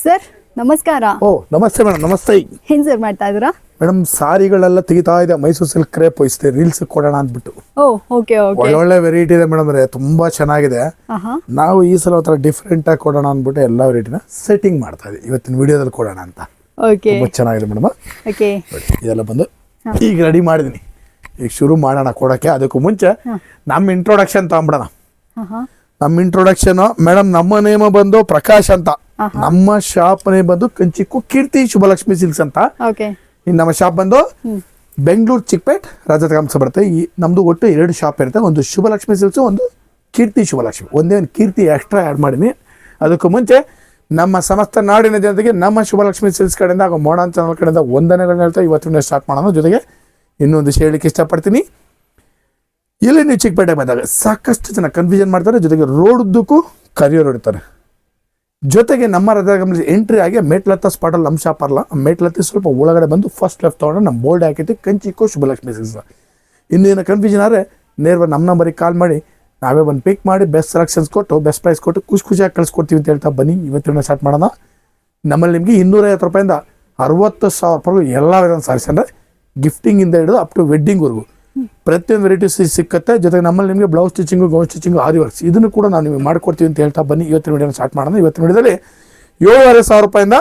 Sir ನಮಸ್ಕಾರ. ಓ ನಮಸ್ತೆ madam ನಮಸ್ತೆ. ಏನ್ ಸರ್ ಮಾಡ್ತಾ ಇದ್ದೀರಾ? ಮೇಡಮ್ ಸಾರಿಗಳೆಲ್ಲ ತೆಗಿತಾ ಇದೆ ಮೈಸೂರು ಸಿಲ್ಕ್ ಕ್ರೇಪ್ ಹೋಯಿಸ್ತೆ ರೀಲ್ಸ್ ಕೊಡೋಣ ಅಂದ್ಬಿಟ್ಟು. ಓ ಓಕೆ ಓಕೆ ಒಳ್ಳೊಳ್ಳೆ ವೆರೈಟಿ ಇದೆ ಮೇಡಮ್ ರೇ ತುಂಬಾ ಚೆನ್ನಾಗಿದೆ. ಆಹಾ. ನಾವು ಈ ಸಲ ಒಂಥರ ಡಿಫ್ರೆಂಟ್ ಆಗಿ ಕೊಡೋಣ ಅಂದ್ಬಿಟ್ಟು ಎಲ್ಲ ವೆರೈಟಿನ ಸೆಟ್ಟಿಂಗ್ ಮಾಡ್ತಾ ಇದ್ದೀವಿ ಇವತ್ತಿನ ವಿಡಿಯೋದಲ್ಲಿ ಕೊಡೋಣ ಅಂತ. ಓಕೆ ತುಂಬಾ ಚೆನ್ನಾಗಿದೆ ಮೇಡಮ್. ಓಕೆ ಇದೆಲ್ಲ ಬಂದು ಈಗ ರೆಡಿ ಮಾಡಿದೀನಿ. ಈಗ ಶುರು ಮಾಡೋಣ ಕೊಡೋಕ್ಕೆ ಅದಕ್ಕೂ ಮುಂಚೆ ನಮ್ಮ ಇಂಟ್ರೊಡಕ್ಷನ್ ತಗೊಂಬಿಡೋಣ ಆಹಾ. ನಮ್ಮ ಇಂಟ್ರೊಡಕ್ಷನ್ ಮೇಡಮ್ ನಮ್ಮ ನೇಮ ಬಂದು ಪ್ರಕಾಶ್ ಅಂತ. ನಮ್ಮ ಶಾಪ್ ನೇಮ್ ಬಂದು ಕಂಚಿಕ್ಕು ಕೀರ್ತಿ ಶುಭಲಕ್ಷ್ಮಿ ಸಿಲ್ಕ್ಸ್ ಅಂತ. ನಮ್ಮ ಶಾಪ್ ಬಂದು ಬೆಂಗಳೂರು ಚಿಕ್ಕಪೇಟ್ ರಜತ ಕಂಸ ಬರುತ್ತೆ. ಈ ನಮ್ದು ಒಟ್ಟು ಎರಡು ಶಾಪ್ ಇರುತ್ತೆ. ಒಂದು ಶುಭಲಕ್ಷ್ಮಿ ಸಿಲ್ಕ್ಸ್ ಒಂದು ಕೀರ್ತಿ ಶುಭಲಕ್ಷ್ಮಿ. ಒಂದೇ ಒಂದು ಕೀರ್ತಿ ಎಕ್ಸ್ಟ್ರಾ ಆ್ಯಡ್ ಮಾಡೀನಿ. ಅದಕ್ಕೂ ಮುಂಚೆ ನಮ್ಮ ಸಮಸ್ತ ನಾಡಿನ ಜನತೆಗೆ ನಮ್ಮ ಶುಭಲಕ್ಷ್ಮಿ ಸಿಲ್ಕ್ಸ್ ಕಡೆಯಿಂದ ಹಾಗೂ ಮೋಡನ್ ಚಾನಲ್ ಕಡೆಯಿಂದ ವಂದನೆಗಳನ್ನ ಹೇಳ್ತಾ ಇವತ್ತಿನ ಸ್ಟಾರ್ಟ್ ಮಾಡೋಣ. ಜೊತೆಗೆ ಇನ್ನೊಂದು ವಿಷಯ ಹೇಳಲಿಕ್ಕೆ ಇಷ್ಟಪಡ್ತೀನಿ. ಇಲ್ಲಿ ನೀವು ಚಿಕ್ಕಪೇಟೆಗೆ ಬಂದಾಗ ಸಾಕಷ್ಟು ಜನ ಕನ್ಫ್ಯೂಷನ್ ಮಾಡ್ತಾರೆ. ಜೊತೆಗೆ ರೋಡ್ ಉದ್ದಕ್ಕೂ ಕರಿಯೋರು ಇರ್ತಾರೆ. ಜೊತೆಗೆ ನಮ್ಮ ರಜಾಗಮನ ಎಂಟ್ರಿ ಆಗಿ ಮೇಟ್ಲತ್ತ ಸ್ಪಾಟಲ್ಲಿ ಅಂಶ ಪರ್ಲ ಮೇಟ್ಲತ್ತಿ ಸ್ವಲ್ಪ ಒಳಗಡೆ ಬಂದು ಫಸ್ಟ್ ಲೆಫ್ಟ್ ತೊಗೊಂಡು ನಮ್ಮ ಬೋಲ್ಡ್ ಹಾಕೈತಿ ಕಂಚಿಕೋ ಶುಭಲಕ್ಷ್ಮಿ ಸಿಗ್ಸ ಇನ್ನೇನು ಕನ್ಫ್ಯೂಷನ್ ಆದರೆ ನೇರವಾಗಿ ನಮ್ಮ ನಂಬರಿಗೆ ಕಾಲ್ ಮಾಡಿ, ನಾವೇ ಬಂದು ಪಿಕ್ ಮಾಡಿ ಬೆಸ್ಟ್ ಸೆಲೆಕ್ಷನ್ಸ್ ಕೊಟ್ಟು ಬೆಸ್ಟ್ ಪ್ರೈಸ್ ಕೊಟ್ಟು ಖುಷಿ ಖುಷಿಯಾಗಿ ಕಳಿಸ್ಕೊಡ್ತೀವಿ ಅಂತ ಹೇಳ್ತಾ ಬನ್ನಿ. ಇವತ್ತಿನ ಸ್ಟಾರ್ಟ್ ಮಾಡೋಣ. ನಮ್ಮಲ್ಲಿ ನಿಮಗೆ ಇನ್ನೂರೈವತ್ತು ರೂಪಾಯಿಂದ ಅರವತ್ತು ಸಾವಿರ ರೂಪಾಯಿ ಎಲ್ಲ ವಿಧಾನ ಸಾರೀಸ್ ಅಂದರೆ ಗಿಫ್ಟಿಂಗಿಂದ ಹಿಡಿದು ಅಪ್ ಟು ವೆಡ್ಡಿಂಗ್ವರೆಗೂ ಪ್ರತಿಯೊಂದು ವೆರೈಟೀಸ್ ಸಿಕ್ಕತ್ತೆ. ಜೊತೆಗೆ ನಮ್ಮಲ್ಲಿ ನಿಮಗೆ blouse stitching gown stitching aari works ಇದನ್ನು ಕೂಡ ನಾವು ನಿಮಗೆ ಮಾಡಿಕೊಡ್ತೀವಿ ಅಂತ ಹೇಳ್ತಾ ಬನ್ನಿ. ಇವತ್ತಿನ ವಿಡಿಯೋನ ಸ್ಟಾರ್ಟ್ ಮಾಡೋಣ. ಇವತ್ತಿನ ವಿಡಿಯೋದಲ್ಲಿ ಏಳುವರೆ ಸಾವಿರ ರೂಪಾಯಿಂದ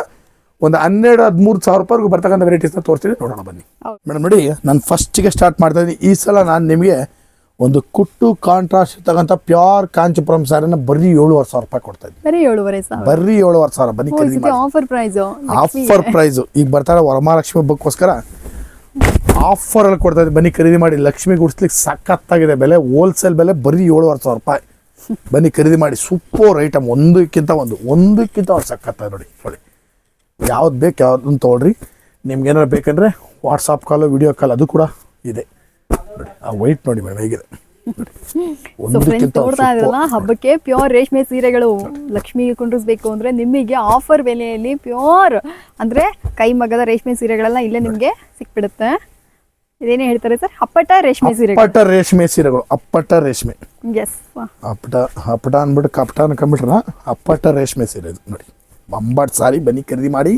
ಒಂದು ಹನ್ನೆರಡು ಹದಿಮೂರು ಸಾವಿರ ರೂಪಾಯಿಗೂ ಬರ್ತಕ್ಕಂಥ ವೆರೈಟೀಸ್ನ ತೋರಿಸ್ತೀನಿ. ನೋಡೋಣ ಬನ್ನಿ. ಮೇಡಮ್ ನೋಡಿ ನಾನು ಫಸ್ಟಿಗೆ ಸ್ಟಾರ್ಟ್ ಮಾಡ್ತಾ ಇದ್ದೀನಿ. ಈ ಸಲ ನಾನು ನಿಮಗೆ ಒಂದು ಕುಟ್ಟು ಕಾಂಟ್ರಾಸ್ಟ್ ಇರ್ತಕ್ಕಂಥ ಪ್ಯೂರ್ ಕಾಂಚಿಪುರಂ ಸಾರಿನ ಬರೀ ಏಳುವರೆ ಸಾವಿರ ರೂಪಾಯಿ ಕೊಡ್ತಾ ಇದ್ದೀನಿ. ಬರೀ ಏಳುವರೆ ಸಾವಿರ. ಬರೀ ಏಳುವರೆ ಸಾವಿರ. ಬನ್ನಿ ಆಫರ್ ಪ್ರೈಸ್ ಆಫರ್ ಪ್ರೈಸು ಈಗ ಬರ್ತಾರೆ ವರಮಹಾಲಕ್ಷ್ಮಿ ಹಬ್ಬಕ್ಕೋಸ್ಕರ ಆಫರ್ ಅಲ್ಲಿ ಕೊಡ್ತಾ ಇದ್ದೀನಿ ಬನ್ನಿ ಖರೀದಿ ಮಾಡಿ. ಲಕ್ಷ್ಮಿ ಗುಡಿಸ್ಲಿಕ್ಕೆ ಸಖತ್ತಾಗಿದೆ ಬೆಲೆ. ಹೋಲ್ಸೇಲ್ ಬೆಲೆ ಬರೀ ಏಳುವರೆ ಸಾವಿರ ರೂಪಾಯಿ. ಬನ್ನಿ ಖರೀದಿ ಮಾಡಿ. ಸೂಪರ್ ಐಟಮ್ ಒಂದಕ್ಕಿಂತ ಒಂದು. ಒಂದಕ್ಕಿಂತ ಒಂದು ಸಖತ್ತಾಗ ನೋಡಿ. ನೋಡಿ. ಯಾವ್ದು ಬೇಕು ಯಾವ್ದನ್ನು ತೊಗೊಳ್ರಿ. ನಿಮ್ಗೇನಾರು ಬೇಕಂದ್ರೆ ವಾಟ್ಸಪ್ ಕಾಲು ವಿಡಿಯೋ ಕಾಲ್ ಅದು ಕೂಡ ಇದೆ. ನೋಡಿ. ಆ ವೈಟ್ ನೋಡಿ ಮೇಡಮ್ ಹೇಗಿದೆ. ಹಬ್ಬಕ್ಕೆ ಪ್ಯೂರ್ ರೇಷ್ಮೆ ಸೀರೆಗಳು ಲಕ್ಷ್ಮಿಗೆ ಕುಂಡ್ರಿಸ್ಬೇಕು ಅಂದ್ರೆ ನಿಮಗೆ ಆಫರ್ ಬೆಲೆಯಲ್ಲಿ ಪ್ಯೂರ್ ಅಂದ್ರೆ ಕೈ ಮಗದ ರೇಷ್ಮೆ ಸೀರೆಗಳೆಲ್ಲ ಇಲ್ಲೇ ನಿಮ್ಗೆ ಸಿಕ್ಬಿಡುತ್ತೆ. ಇದೇನೇ ಹೇಳ್ತಾರೆ ಸರ್? ಅಪ್ಪಟ ರೇಷ್ಮೆ ಸೀರೆ ಅಪ್ಪಟ ರೇಷ್ಮೆ ಸೀರೆಗಳು. ಅಪ್ಪಟ ರೇಷ್ಮೆ. ಎಸ್ ಅಪ್ಪಟ ಅಪ್ಪಟ ಅಂದ್ಬಿಟ್ಟು ಕಪಟ ಅನ್ಕೊಂಡ್ಬಿಟ್ರ ಅಪ್ಪಟ ರೇಷ್ಮೆ ಸೀರೆ ಇದು ನೋಡಿ. ಬಂಬಾಟ್ ಸಾರಿ ಬನ್ನಿ ಖರೀದಿ ಮಾಡಿ.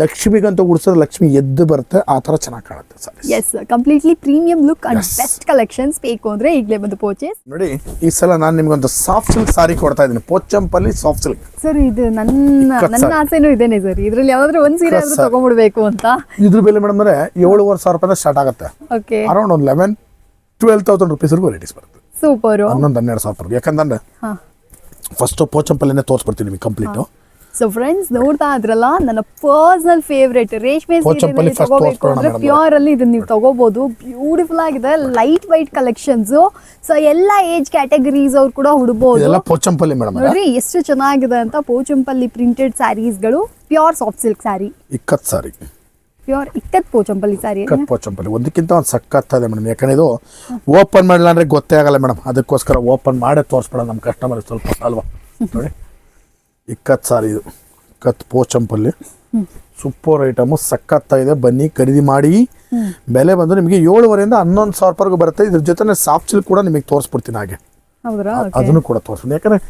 ಲಕ್ಷ್ಮಿಗಂತ ಉಡ್ಸಿದ್ರೆ ಲಕ್ಷ್ಮಿ ಎದ್ದು ಬರುತ್ತೆ ಆ ಥರ ಚೆನ್ನಾಗಿ ಕಾಣುತ್ತೆ sir. Yes completely premium look and best collections ಬೇಕು ಅಂದರೆ ಈಗಲೇ ಬಂದು ಪರ್ಚೇಸ್ ನೋಡಿ ಈ ಸಲ ನಾನು ನಿಮಗೊಂದು ಸಾಫ್ಟ್ ಸಿಲ್ಕ್ ಸಾರಿ ಕೊಡ್ತಾ ಇದ್ದೀನಿ. ಪೋಚಂಪಲ್ಲಿ ಸಾಫ್ಟ್ ಸಿಲ್ಕ್ ಸರ್ ಇದು ನನ್ನ ನನ್ನ. ಆಸೆನೂ ಇದೇನೆ ಸರ್ ಇದರಲ್ಲಿ ಯಾವ್ದಾದ್ರು ಒಂದು ಸೀರೆ ಆದ್ರೂ. ತಗೊಂಡ್ಬಿಡ್ಬೇಕು ಅಂತ. ಇದ್ರ ಬೆಲೆ ಮೇಡಮ್ ಅಂದರೆ ಏಳುವರೆ ಸಾವಿರ ರೂಪಾಯಿ ಸ್ಟಾರ್ಟ್ ಆಗುತ್ತೆ. ಓಕೆ ಅರೌಂಡ್ ಒಂದು ಲೆವೆನ್ ಟ್ವೆಲ್ ತೌಸಂಡ್ ರುಪೀಸ್ವರೆಗೂ ವೆರೈಟೀಸ್ ಬರುತ್ತೆ. ಸೂಪರ್ ಹನ್ನೊಂದು ಹನ್ನೆರಡು ಸಾವಿರ ರೂಪಾಯಿ. ಯಾಕಂದ್ರೆ ಫಸ್ಟು ಪೋಚಂಪಲ್ಲಿನೇ ತೋರಿಸ್ಬಿಡ್ತೀನಿ ನಿಮಗೆ ಕಂಪ್ಲೀಟು ಸೊ ಫ್ರೆಂಡ್ಸ್ ನೋಡ್ತಾ ಇದ್ರಲ್ಲ ನನ್ನ ಪರ್ಸನಲ್ ಫೇವ್ರೇಟ್ ರೇಷ್ಮೆ ಸೀರೆ ತಗೋಬೇಕು ಅಂದ್ರೆ. ಪ್ಯೂರ್ ಅಲ್ಲಿ ಇದನ್ನ ನೀವು ತಗೋಬಹುದು ಬ್ಯೂಟಿಫುಲ್ ಆಗಿದೆ ಲೈಟ್ ವೈಟ್ ಕಲೆಕ್ಷನ್ಸ್ ಸೊ ಎಲ್ಲ ಏಜ್ ಕ್ಯಾಟಗರೀಸ್ ಅವ್ರು ಕೂಡ ಹುಡುಬಹುದು ಪೋಚಂಪಲ್ಲಿ ಮೇಡಮ್ ನೋಡ್ರಿ ಎಷ್ಟು ಚೆನ್ನಾಗಿದೆ ಅಂತ Pochampally printed ಸ್ಯಾರೀಸ್ಗಳು pure soft silk sari ikat sari pure ikat Pochampally sari ikat Pochampally. ಒಂದಕ್ಕಿಂತ ಒಂದು ಸಕ್ಕತ್ತಾಗಿದೆ ಮೇಡಮ್. ಯಾಕಂದ್ರೆ ಇದು ಓಪನ್ ಮಾಡಲ್ಲ ಅಂದ್ರೆ ಗೊತ್ತೇ ಆಗಲ್ಲ ಮೇಡಮ್. ಅದಕ್ಕೋಸ್ಕರ ಓಪನ್ ಮಾಡೇ ತೋರಿಸ್ಬೇಡ ನಮ್ಮ ಕಸ್ಟಮರ್ ಸ್ವಲ್ಪ ಅಲ್ವಾ? ನೋಡಿ. ಇಕ್ಕತ್ ಸಾರಿ ಇದು. ಇಕ್ಕತ್ತು ಪೋಚಂಪಲ್ಲಿ ಸೂಪರ್ ಐಟಮು ಸಕ್ಕತ್ತಾಗಿದೆ ಬನ್ನಿ ಖರೀದಿ ಮಾಡಿ. ಬೆಲೆ ಬಂದು ನಿಮಗೆ ಏಳುವರೆಯಿಂದ ಹನ್ನೊಂದು ಸಾವಿರ ರೂಪಾಯಿಗೂ ಬರುತ್ತೆ. ಇದ್ರ ಜೊತೆ ಸಾಫ್ಟ್ ಸಿಲ್ಕ್ ಕೂಡ ನಿಮಗೆ ತೋರಿಸ್ಬಿಡ್ತೀನಿ ಹಾಗೆ. ಅದನ್ನು ಕೂಡ ತೋರಿಸ್ತೀನಿ ಯಾಕಂದ್ರೆ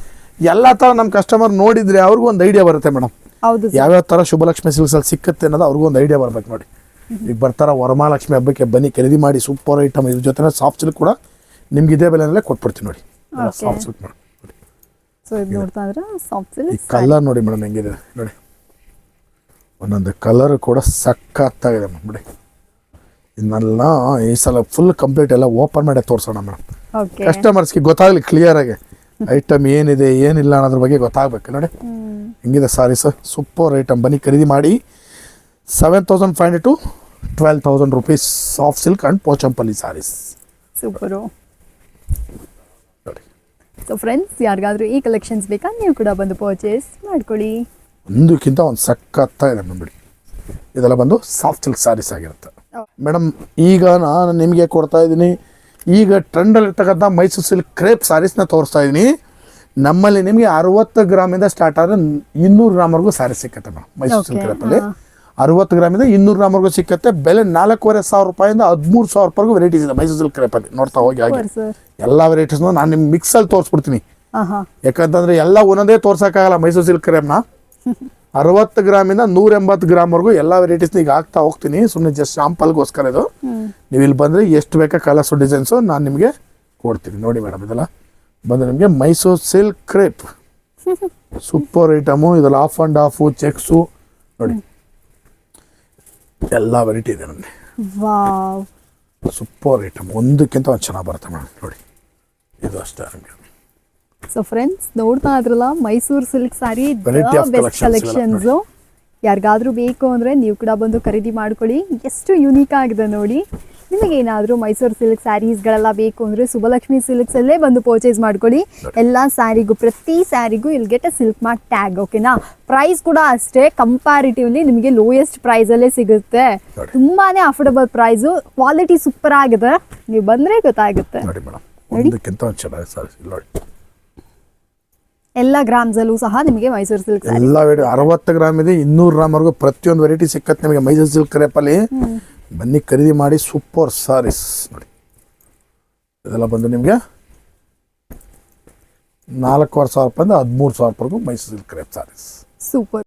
ಎಲ್ಲ ಥರ ನಮ್ಮ ಕಸ್ಟಮರ್ ನೋಡಿದ್ರೆ ಅವ್ರಿಗೂ ಒಂದು ಐಡಿಯಾ ಬರುತ್ತೆ ಮೇಡಮ್. ಯಾವ್ಯಾವ ಥರ ಶುಭಲಕ್ಷ್ಮಿ ಸಿಲ್ಕ್ಸಲ್ಲಿ ಸಿಕ್ಕತ್ತೆ ಅನ್ನೋದು ಅವ್ರಿಗೂ ಒಂದು ಐಡಿಯಾ ಬರ್ಬೇಕು ನೋಡಿ. ಈಗ ಬರ್ತಾರ ವರಮಹಾಲಕ್ಷ್ಮಿ ಹಬ್ಬಕ್ಕೆ ಬನ್ನಿ ಖರೀದಿ ಮಾಡಿ ಸೂಪರ್ ಐಟಮ್. ಇದ್ರ ಜೊತೆ ಸಾಫ್ಟ್ ಸಿಲ್ಕ್ ಕೂಡ ನಿಮ್ಗೆ ಇದೇ ಬೆಲೆನಲ್ಲೇ ಕೊಟ್ಬಿಡ್ತೀನಿ ನೋಡಿ. ಸಾಫ್ಟ್ ಸಿಲ್ಕ್ ನೋಡಿ. ಸೊ ಇದು ನೋಡ್ತಾ ಇದ್ರೆ ಸಾಫ್ಟ್ ಸಿಲ್ಕ್ ಕಲರ್ ನೋಡಿ ಮೇಡಮ್ ಹೆಂಗಿದೆ ನೋಡಿ. ಒಂದೊಂದು ಕಲರ್ ಕೂಡ ಸಖತ್ತಾಗಿದೆ ಮೇಡಮ್ ನೋಡಿ ಇದನ್ನೆಲ್ಲ ಈ ಸಲ ಫುಲ್ ಕಂಪ್ಲೀಟ್ ಎಲ್ಲ ಓಪನ್ ಮಾಡಿ ತೋರಿಸೋಣ ಮೇಡಮ್. ಕಸ್ಟಮರ್ಸ್ಗೆ ಗೊತ್ತಾಗಲಿ ಕ್ಲಿಯರ್ ಆಗಿ. ಐಟಮ್ ಏನಿದೆ ಏನಿಲ್ಲ ಅನ್ನೋದ್ರ ಬಗ್ಗೆ ಗೊತ್ತಾಗಬೇಕು ನೋಡಿ. ಹೆಂಗಿದೆ ಸಾರಿ ಸರ್ ಸೂಪರ್ ಐಟಮ್ ಬನ್ನಿ ಖರೀದಿ ಮಾಡಿ. Seven thousand five hundred to twelve thousand rupees soft silk and Pochampally saris super so friends ಯಾರಿಗಾದ್ರೂ ಈ ಕಲೆಕ್ಷನ್ಸ್ ಬೇಕಾ? ನೀವು ಕೂಡ ಬಂದು ಪರ್ಚೇಸ್ ಮಾಡ್ಕೊಳ್ಳಿ. ಒಂದಕ್ಕಿಂತ ಒಂದು ಸಖತ್ತಾಗಿದೆ ಬಂದ್ಬಿಡಿ ಇದೆಲ್ಲ ಬಂದು ಸಾಫ್ಟ್ ಸಿಲ್ಕ್ ಸಾರೀಸ್ ಆಗಿರುತ್ತೆ. ಮೇಡಮ್ ಈಗ ನಾನು ನಿಮಗೆ ಕೊಡ್ತಾ ಇದ್ದೀನಿ ಈಗ ಟ್ರೆಂಡಲ್ಲಿ ಇರ್ತಕ್ಕಂಥ ಮೈಸೂರು ಸಿಲ್ಕ್ ಕ್ರೇಪ್ ಸಾರೀಸ್ನ ತೋರಿಸ್ತಾ ಇದ್ದೀನಿ. ನಮ್ಮಲ್ಲಿ ನಿಮಗೆ ಅರವತ್ತು ಗ್ರಾಮಿಂದ ಸ್ಟಾರ್ಟ್ ಆದರೆ ಇನ್ನೂರು ಗ್ರಾಮ್ವರೆಗೂ ಸಾರೀಸ್ ಸಿಕ್ಕತ್ತೆ ಮೇಡಮ್ ಮೈಸೂರು ಸಿಲ್ಕ್ Okay, ಕ್ರೇಪಲ್ಲಿ ಹಾ. ಅರವತ್ತು ಗ್ರಾಮಿಂದ ಇನ್ನೂರು ಗ್ರಾಮ್ವರೆಗೂ ಸಿಕ್ಕತ್ತೆ ಬೆಲೆ ನಾಲ್ಕೂವರೆ ಸಾವಿರ ರೂಪಾಯಿಂದ ಹದಿಮೂರು ಸಾವಿರ ರೂಪಾಯಿಗೂ ವೆರೈಟೀಸ್ ಇದೆ ಮೈಸೂರು ಸಿಲ್ಕ್ ಕ್ರೇಪಲ್ಲಿ ನೋಡ್ತಾ ಹೋಗಿ ಹಾಗೆ ಸರ್ ಎಲ್ಲ ವೆರೈಟೀಸ್ನು ನಾನು ನಿಮ್ಗೆ ಮಿಕ್ಸಲ್ಲಿ ತೋರಿಸ್ಬಿಡ್ತೀನಿ ಹಾ ಹಾ ಯಾಕಂತಂದ್ರೆ ಎಲ್ಲ ಒಂದೊಂದೇ ತೋರ್ಸೋಕ್ಕಾಗಲ್ಲ ಮೈಸೂರು ಸಿಲ್ಕ್ ಕ್ರೇಮ್ನ ಅರವತ್ತು ಗ್ರಾಮಿಂದ ನೂರ ಎಂಬತ್ತು ಗ್ರಾಮ್ವರೆಗೂ ಎಲ್ಲ ವೆರೈಟೀಸ್ನ ಈಗ ಹಾಕ್ತಾ ಹೋಗ್ತೀನಿ ಸುಮ್ಮನೆ ಜಸ್ಟ್ ಶಾಂಪಲ್ಗೋಸ್ಕರ ಇದು ನೀವು ಇಲ್ಲಿ ಬಂದರೆ ಎಷ್ಟು ಬೇಕಾ ಕಲರ್ಸು ಡಿಸೈನ್ಸು ನಾನು ನಿಮಗೆ ಕೊಡ್ತೀನಿ ನೋಡಿ ಮೇಡಮ್ ಇದೆಲ್ಲ ಬಂದರೆ ನಿಮಗೆ Mysore silk crepe super item ಇದೆಲ್ಲ ಆಫ್ ಆ್ಯಂಡ್ ಆಫು ಚೆಕ್ಸು ನೋಡಿ. ಎಲ್ಲ ವೆರೈಟಿ ಇದೆ ವಾವ್. ಸೂಪರ್ ಐಟಮ್ ಒಂದಕ್ಕಿಂತ ಒಂದು ಚೆನ್ನಾಗಿ ಬರುತ್ತೆ ಮೇಡಮ್ ನೋಡಿ. ಇದು ಅಷ್ಟೇ ನಮಗೆ. ಸೊ ಫ್ರೆಂಡ್ಸ್ ನೋಡ್ತಾ ಇದ್ರಲ್ಲ Mysore silk sari best collections ಯಾರಿಗಾದ್ರೂ ಬೇಕು ಅಂದ್ರೆ ನೀವು ಕೂಡ ಬಂದು ಖರೀದಿ ಮಾಡ್ಕೊಳ್ಳಿ. ಎಷ್ಟು ಯುನೀಕ್ ಆಗಿದೆ ನೋಡಿ. ನಿಮಗೇನಾದರೂ ಮೈಸೂರು ಸಿಲ್ಕ್ ಸ್ಯಾರೀಸ್ಗಳೆಲ್ಲ ಬೇಕು ಅಂದರೆ ಸುಬಲಕ್ಷ್ಮಿ ಸಿಲ್ಕ್ಸಲ್ಲೇ ಬಂದು ಪರ್ಚೇಸ್ ಮಾಡ್ಕೊಳ್ಳಿ. ಎಲ್ಲ ಸ್ಯಾರಿಗೂ ಪ್ರತಿ ಸ್ಯಾರಿಗೂ ಇಲ್ಲಿ get a silk mark tag ಓಕೆನಾ ಪ್ರೈಸ್ ಕೂಡ ಅಷ್ಟೇ ಕಂಪ್ಯಾರಿಟಿವ್ಲಿ ನಿಮಗೆ ಲೋಯೆಸ್ಟ್ ಪ್ರೈಸಲ್ಲೇ ಸಿಗುತ್ತೆ. ತುಂಬಾ ತುಂಬಾನೇ ಅಫೋರ್ಡಬಲ್ ಪ್ರೈಸು ಕ್ವಾಲಿಟಿ ಸೂಪರ್ ಆಗಿದೆ. ನೀವು ಬಂದರೆ ಗೊತ್ತಾಗುತ್ತೆ. ಎಲ್ಲ ಗ್ರಾಮ್ಸಲ್ಲೂ ಸಹ ನಿಮಗೆ ಮೈಸೂರು ಸಿಲ್ಕ್ ಎಲ್ಲ ಅರವತ್ತು ಗ್ರಾಮ್ ಇದೆ ಇನ್ನೂರು ಗ್ರಾಮ್ವರೆಗೂ ಪ್ರತಿಯೊಂದು ವೆರೈಟಿ ಸಿಕ್ಕತ್ತೆ ನಿಮಗೆ ಮೈಸೂರು ಸಿಲ್ಕ್ ಕ್ರೇಪಲ್ಲಿ ಬನ್ನಿ ಖರೀದಿ ಮಾಡಿ ಸೂಪರ್ ಸಾರೀಸ್ ನೋಡಿ. ಇದೆಲ್ಲ ಬಂದು ನಿಮಗೆ ನಾಲ್ಕೂವರೆ ಸಾವಿರ ರೂಪಾಯಿಂದ ಹದಿಮೂರು ಸಾವಿರ ರೂಪಾಯಿಗೂ ಮೈಸೂರು ಕ್ರೇಪ್ ಸಾರೀಸ್. ಸೂಪರ್.